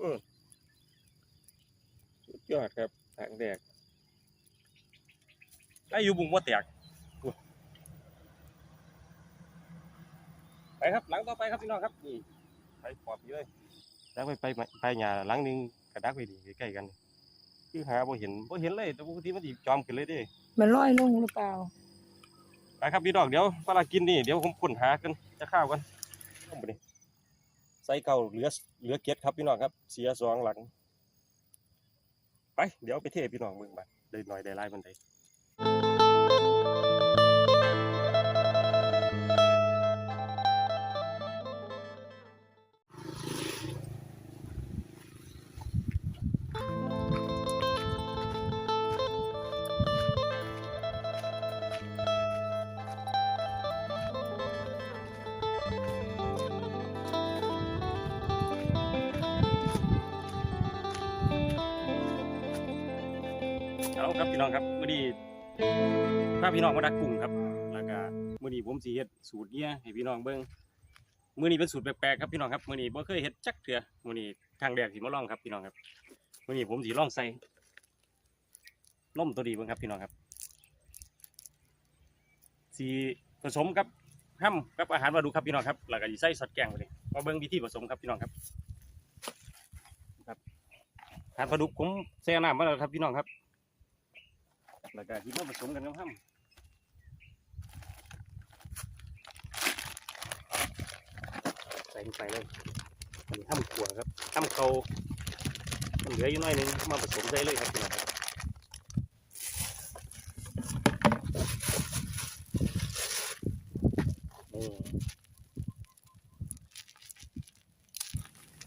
อืมสุดยอดครับทางแดกไอ้อยู่บุงว่าแตกอุ๊ยไปครับหลังต่อไปครับพี่น้องครับนี่ไปปอบอยู่เลยดักไปไปไปไปหญ้าหลังหนึงกระดักไปดีใกล้ๆกัน คือหาบ่เห็นบ่เห็นเลยแต่ปกติมันสิจอมขึ้นเลยเด้มันลอยลงหรือเปล่าไปครับพี่น้องเดี๋ยวปลากินนี่เดี๋ยวผมค้นหากันจะข้าวกันเอาไปดิ ใส่เก่าเหลือเหลือเก็ดครับพี่น้องครับ เสียสองหลัง ไป เดี๋ยวไปเทพี่น้องเมืองบ้าได้หน่อยได้หลายมันได้าครับพี่น้องครับมื้อนี้พาพี่น้องมาดักกุ้งครับ แล้วก็มื้อนี้ผมสิเฮ็ดสูตรเนี้ยให้พี่น้องเบิ่งมื้อนี้เป็นสูตรแปลกๆครับพี่น้องครับมื้อนี้บ่เคยเฮ็ดจักเทื่อมื้อนี้ครั้งแรกสิมาลองครับพี่น้องครับมื้อนี้ผมสิลองใส่นมตัวดีเบิ่งครับพี่น้องครับสิผสมกับห้ำกับอาหารปลาดุกครับพี่น้องครับแล้วก็สิใส่ซอสแกงไปเลยมาเบิ่งวิธีผสมครับพี่น้องครับครับอาหารปลาดุกผมใส่น้ำมาแล้วครับพี่น้องครับ แล้วก็ที่มาผสมกันกับห้ำใส่ลงไปเลยมันห้ำขัวครับห้ำเขามันเหลืออยู่น้อยนึงมาผสมได้เลยครับพี่น้องครับ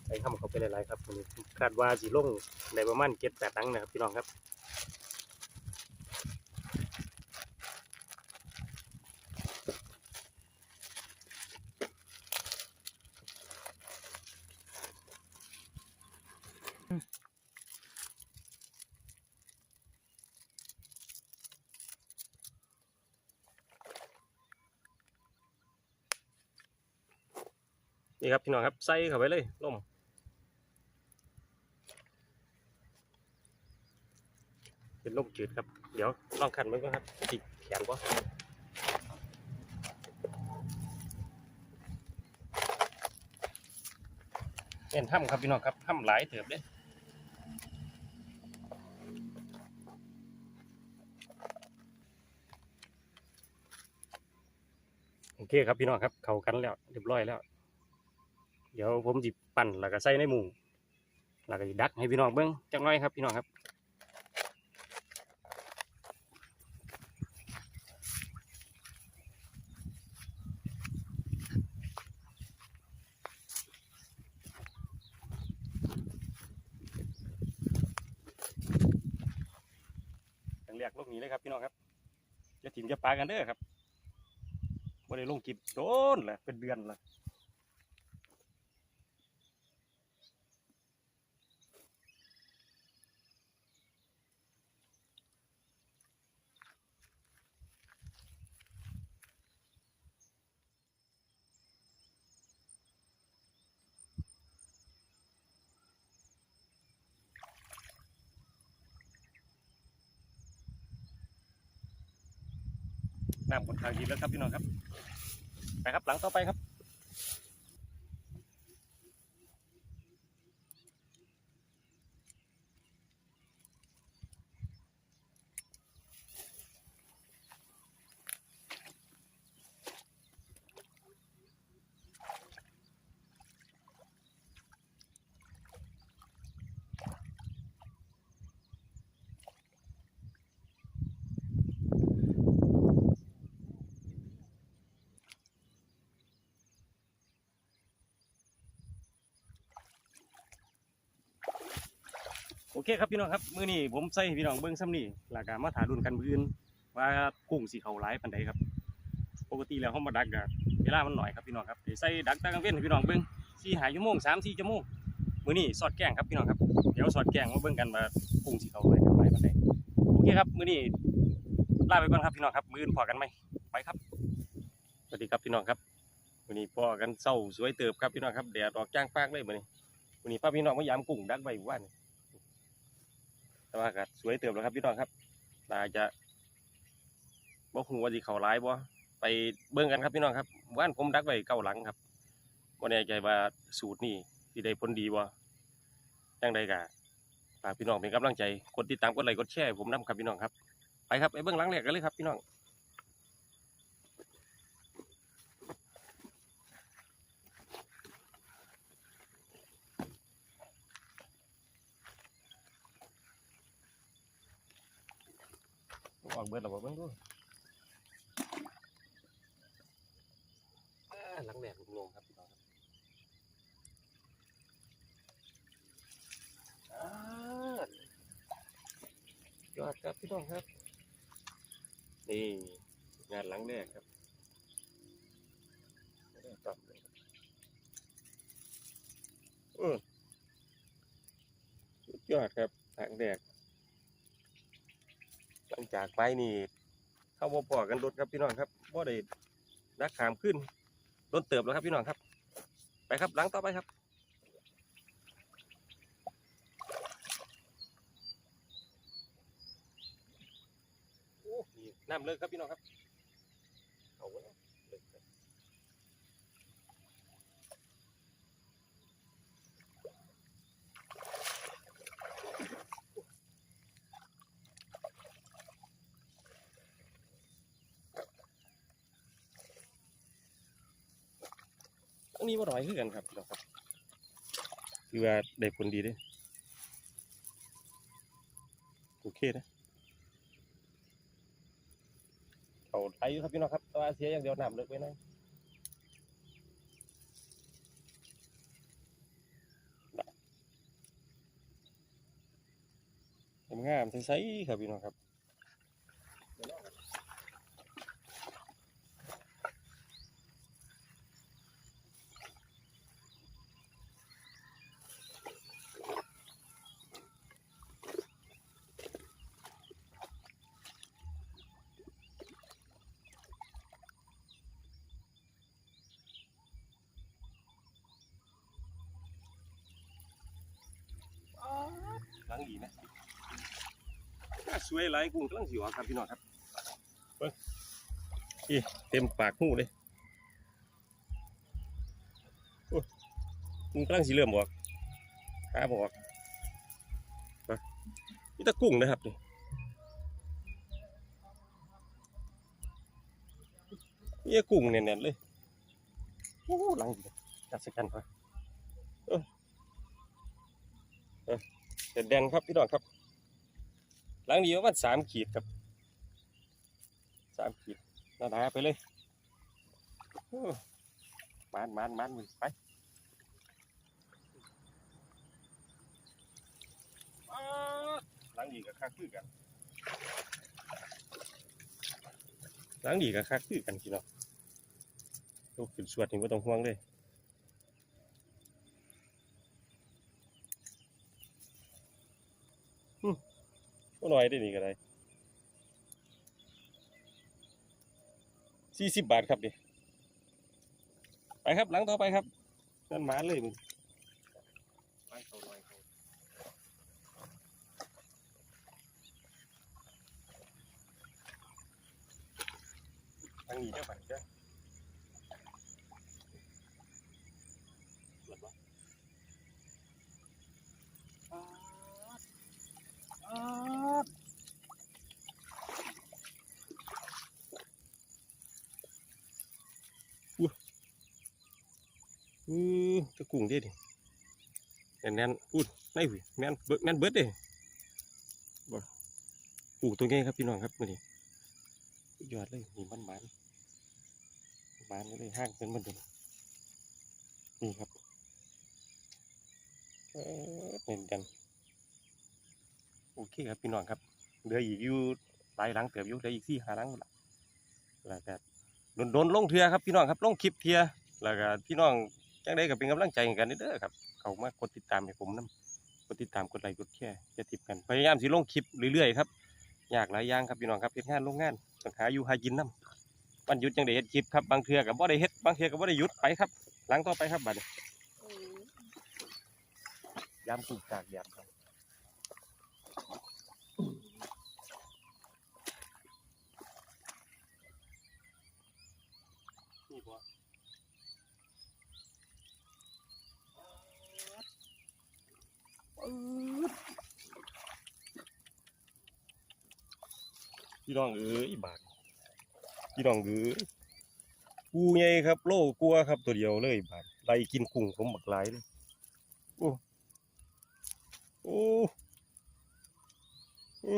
ใส่ห้ำเขาไปหลายๆครับวันนี้คาดว่าสีลงในประมาณเจ็ดแปดตังนะครับพี่น้องครับ ครับพี่น้องครับใส่เข้าไปเลยนมเป็นนมจืดครับ เดี๋ยวลองขันมันก่อนครับติดแขนปะเป็นถ้ำครับพี่น้องครับถ้ำหลายเถิบเลยโอเคครับพี่น้องครับ เข้ากันแล้วเรียบร้อยแล้ว เดี๋ยวผมจิปั่นแล้วก็ใส่ในหมูแล้วก็ดักให้พี่น้องเบิ้งจักหน้อยครับพี่น้องครับตั้งเรียกลูกนี้เลยครับพี่น้องครับจะถิ่มจะปลากันเด้อครับบ่ได้ลงกิบโดนแหละเป็นเดือนละ น้ำบนทางดีแล้วครับพี่น้องครับไปครับ หลังต่อไปครับ โอเคครับพี่น้องครับมื้อนี้ผมใส่พี่น้องเบิ่งซ้ำนี่แล้วก็มาถาดุนกันมื้ออื่นว่ากุ้งสิเขาหลายปานใดครับ ปกติแล้วเฮามาดักก็เวลามันหน้อยครับพี่น้องครับสิใส่ดักตะกลางเว้นให้พี่น้องเบิ่ง4 5ชั่วโมง3 4ชั่วโมงมื้อนี้สอดแกงครับพี่น้องครับเดี๋ยวสอดแกงมาเบิ่งกันว่ากุ้งสิเขาหลายปานใดปานใดโอเคครับมื้อนี้ลาไปก่อนครับพี่น้องครับมื้ออื่นพอกันไหมไปครับสวัสดีครับพี่น้องครับมื้อนี้พอกันเช้าสวยเติบครับพี่น้องครับแดดออกจ้างปากเลยมื้อนี้วันนี้ป้าพี่น้องมายามกุ้งดักไว้ว่าน แต่ว่าก็สวยเติมแล้วครับพี่น้องครับน่าจะบ่ฮู้ว่าสิเขาร้ายบ่ไปเบิ่งกันครับพี่น้องครับว่านผมดักไว้เก้าหลังครับวันน่ใจว่าสูตรนี้สิได้ผลดีบ่ยังไดกะฝากพี่น้องเป็นกำลังใจกดติดตามกดไลค์กดแชร์ผมนํครับพี่น้องครับไปครับไปเบิ่งหลังแรกกันเลยครับพี่น้อง ออกเบิดแล้วบ่เบิ่งดูหลังแหลกลงครับพี่น้องครับยอดครับพี่น้องครับนี่งานหลังแรกครับไม่ได้ต่ำเลยครับอือยอดครับหลังแรก จากไปนี่เข้าบ่พอกันรถครับพี่น้องครับบ่ได้ดักขามขึ้นรถเติบแล้วครับพี่น้องครับ ไปครับหลังต่อไปครับโอ้นี่น้ำเลิกครับพี่น้องครับเอาไว้นะเลิกครับันนี้บ่น้อยคือกันครับพี่น้องครับคือว่าได้ผลดีด้วยโอเคนะเอาไปอยู่ครับพี่น้องครับตัวเสียอย่างเดียวน้ำเลิกไว้น่อยงามใสๆครับพี่น้องครับ หลังดีนะสวยหลายกุ้งกำลังสิออกครับพี่น้องครับอีเต็มปากหูเลยกุ้งกำลังสิเริ่มออกหาบอกนี่ตะกุ้งนะครับนี่นี่กุ้งแน่นๆเลยโอ้หลังจัดสกันพอเออเออ แดงครับพี่น้องครับหลังนี้ประมาณสามขีดครับสามขีดหนาๆไปเลยมานมานมานมึงไปป๊าดหลังนี้กับคักคือกันหลังนี้กับคักคือกันพี่น้องลูกขึ้นสวดนี่ไม่ต้องห่วงเลย ก็น้อยได้นี่ก็ได้สี่สิบบาทครับดิไปครับหลังต่อไปครับนั่นหมาเลยมึงไปเขาหน่อยเขาทางนี้ได้ไปจ้ะเปิดบ่ป๊าดป๊าด อือตะ กุ้งเด้ดิแน่นแน่นพูดไม่หุยแม่นเบิดแม่นเบิดเด้บ่ปลูกตัวนี้ครับพี่น้องครับมาดิสุดยอดเลยนี่มันบานบานเลยห้างเป็นมันเดิมนี่ครับเออเน่นกันโอเคครับพี่น้องครับเหลืออีกอยู่หลายหลังเติบอยู่เหลืออีกสี่ห้าหลังหมดแล้วก็โดนๆลงเทือครับพี่น้องครับลงคลิปเทือแล้วก็พี่น้อง จังได้ก็เป็นกำลังใจให้กันเด้อครับ เขามากดติดตามให้ผมนํกดติดตามกดไลค์กดแชร์จะติดกัน พยายามสิลงคลิปเรื่อยๆครับ อยากหลายอย่างครับพี่น้องครับเฮ็ดงานโรงงานต้องหาอยู่หากินนํวันหยุดจังได้เฮ็ดคลิปครับบางเทื่อก็บ่ได้เฮ็ดบางเทื่อก็บ่ได้หยุดไปครับ หลังต่อไปครับบัดนี้ยามกุ้งตากแดดครับ พี่น้องเอ้ยบาทพี่น้องเอ้ยกูไงครับ โลกลัวครับตัวเดียวเลยบาทไล่กินกุ้งผมบักหลายเลยโอ้โอ้อ้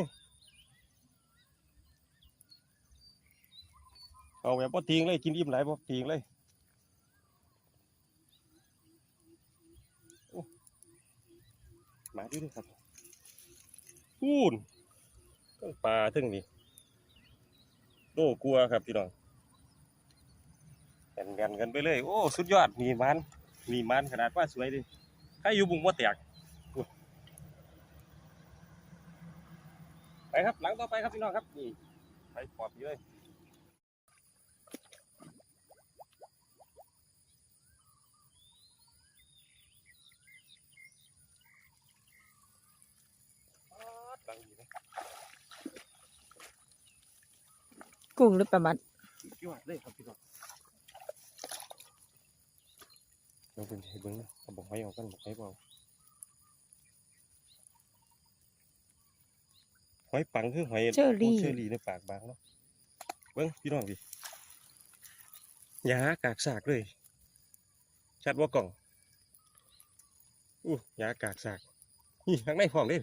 เอาแบบบ่ทิ้งเลยกินอิ่มหลายบ่ทิ้งเลยโอ้ มาดูดิครับพูนทั้งปลาทั้งนี่โลกลัวครับพี่น้องแกันๆกันไปเลย โอ้สุดยอดนี่มันนี่มันขนาดว่าสวยดิถ้าอยู่บุงว่าแตกไปครับหลังต่อไปครับพี่น้องครับนี่ไปปลอดอยู่เลยป๊าดหลังดีนะ กุ้งหรือปลามัดสุดยอดเลยครับพี่น้องลองเป็นให้เบิ้งนะเอาบอกให้เอากันบอกให้เบาหอยปังคือหอยเชอรี่โเชอรี่ในปากบางเนาะเบิ้งพี่น้องดิยากากสากเลย ชัดว่ากล่องอู้ยากากสากนี่ข้างในพร้อมเด้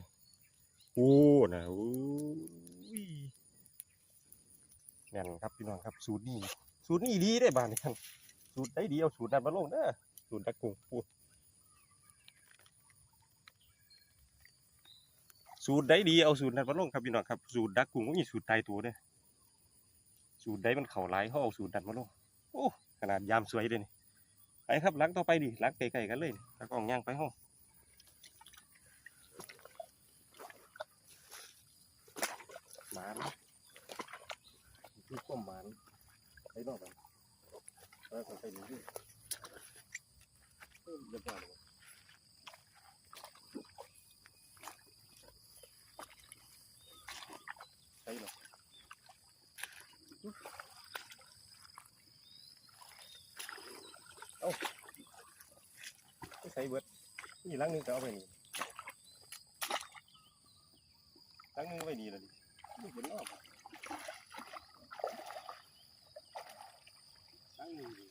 โอ้นะโอ้ย แน่นครับพี่น้องครับสูตรนี้สูตรนี้ดีได้บ้านนี่ครับสูตรได้ดีเอาสูตรนั้นมาลงเด้อสูตรดักกุ้งปูสูตรได้ดีเอาสูตรนั้นมาลงครับพี่น้องครับสูตรดักกุ้งก็มีสูตรตายตัวเด้อสูตรได้มันเข่าหลายเขาเอาสูตรนั้นมาลงโอ้ขนาดยามสวยเลยนี่ไปครับหลังต่อไปดิหลังไกลๆกันเลยตะกองย่างไปห้องมานที่ก้ มหมานไปนอกกันแล้วก็ไปดูดิเอ้ยเรียบร้อยแล้วไปหรอเอาไม่ใส่เบิดนี่หลังนึงก็เอาไปนี่หลังนึงเอาไปนี่แล้วดิไม่เห็นรอบอะหลังหนึงดิ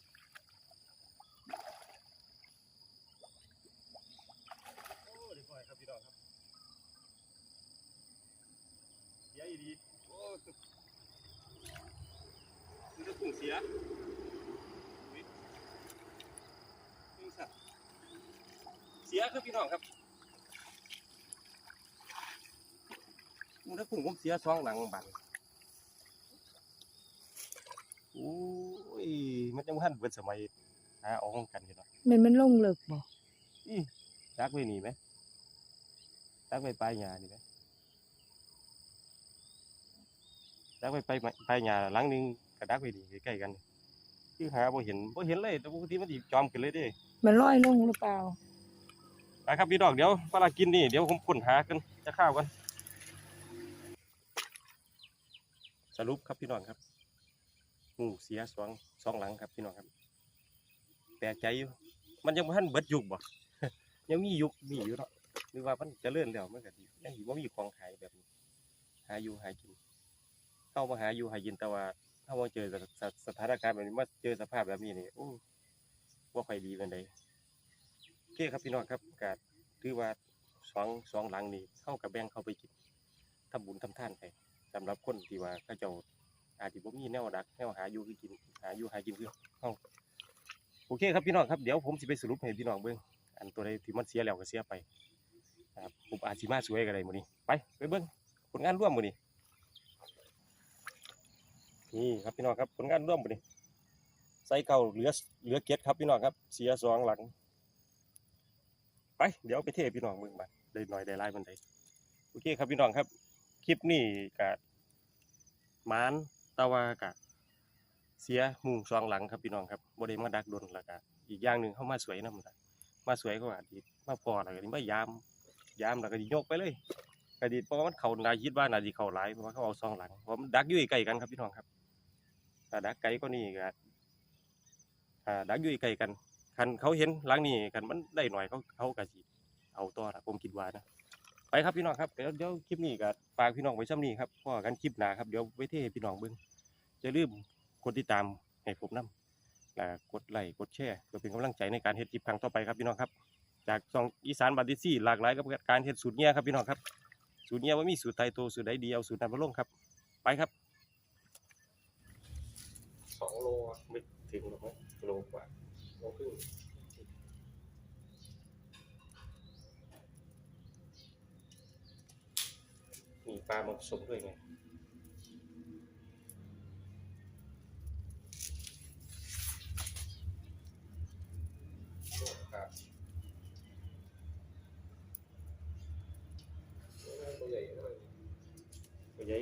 โอ้เดี๋ยวก่อนครับพี่น้องครับเสียอีดีโอ้ตึกมัน จะกุ้งเสียอุ๊ยนี่สัตว์เสียครับพี่น้องครับมันจะกุ้งผมเสียสองหลังบันโอ้ย มันยังพันเบิดสมัยหาเออกกันอยู่เนาะแมันมันลงเลิกบ่ดักไว้นี่ไหมดักไว้ปลายหญ้านี่ไหมดักไว้ปลายปลายหญ้าหลังหนึง กับดักไว้นี่ใกล้ๆกันคือหาบ่เห็นบ่เห็นเลยแต่ปกติมันสิจอมขึ้นเลยเด้มันลอยลงหรือเปล่าไปครับพี่ดอกเดี๋ยวเวลากินนี่เดี๋ยวผมค้นหากันจะข้าวกันสรุปครับพี่น้องครับงูเสียสองสองหลังครับพี่น้องครับแปลกใจอยู่มันยังบ่ทันเบิดยุคบ่ยังมียุคมีอยู่เนาะหรือว่ามันเจะเลื่อนแล้วมันก็สิยังสิบ่มีของขายแบบนี้หาอยู่หากินเข้ามาหาอยู่หากินแต่ว่า เข้ามาเจอสสถานการณ์แบบนี้มาเจอสภาพแบบนี้นี่โอ้ว่าใค่อยดีเป็นไดโอเคครับพี่น้องครับกาถือว่าสองสองหลังนี้เข้ากับแบงเข้าไปกินทำบุญทำทานไปสำหรับคนที่ว่าเขาเจ้าอาจจะบ่มีแนวดักแนวหาอยู่คือกินหาอยู่หากินคือเฮาโอเคครับพี่น้องครับเดี๋ยวผมสิไปสรุปให้พี่น้องเบิ่งอันตัวใดที่มันเสียแล้วก็เสียไปครับผมอาจสิมาสวยก็ได้มื้อนี้ไปไปเบิ่งผลงานร่วมมื้อนี้ นี่ครับพี่น้องครับผลงานร่วมมื้อนี้ใส่เก่าเหลือเหลือเก็ดครับพี่น้องครับ เสียสองหลัง ไป เดี๋ยวไปเทพี่น้องเบิ่งบัดได้หน่อยได้หลายมันไดโอเคครับพี่น้องครับ คลิปนี้ก็หมานตะวากะเสียมู่สองหลังครับพี่น้องครับบ่ได้มาดักดนแล้วก็อีกอย่างหนึ่งเข้ามาสวยนำมาสวยกว่าอดีมาพอแล้วก็นี่มายาม ยามแล้วก็สิยกไปเลยอดีตเพราะว่ามันเขานาคิดว่านาสิเขาหลายเพราะว่าเขาเอาซองหลังเพราะมันดักอยู่ใกล้กันครับพี่น้องครับ ถ้าดักไกลก็นี่ก็อ่าดักยู่ใกล้กันคันเขาเห็นหลังนี้กันมันได้หน่อยเขาเขาก็สิเอาต่อละผมคิดว่านะไปครับพี่น้องครับเดี๋ยวเดี๋ยวคลิปนี้ก็ฝากพี่น้องไว้ซ้ำนี้ครับพอกันคลิปหน้าครับเดี๋ยวไว้เทให้พี่น้องเบิ่งอย่าลืมกดติดตามให้ผมนํและกดไลค์กดแชร์เพื่อเป็นกำลังใจในการเฮ็ดคลิปครั้งต่อไปครับพี่น้องครับ จากซองอีสานบัดดิซี่หลากหลายกับการเฮ็ดสูตรเนี้ยครับพี่น้องครับสูตรเนี้ยว่ามีสูตรไตายตัวสูตรใดดีเอาสูตรนั้นมาลงครับไปครับ สองโลไม่ถึงหรอกมั้งโลกว่าโลครึ่งมีปลามาผสมด้วยไงตัวใหญ่ตัวใหญ่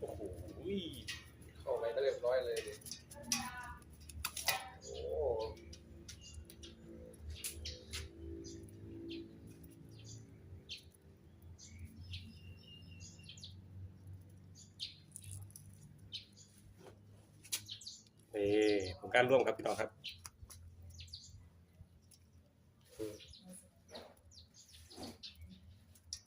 โอ้โห เรียบร้อยเลยโอ้นี่ผมการร่วมครับพี่น้องครับ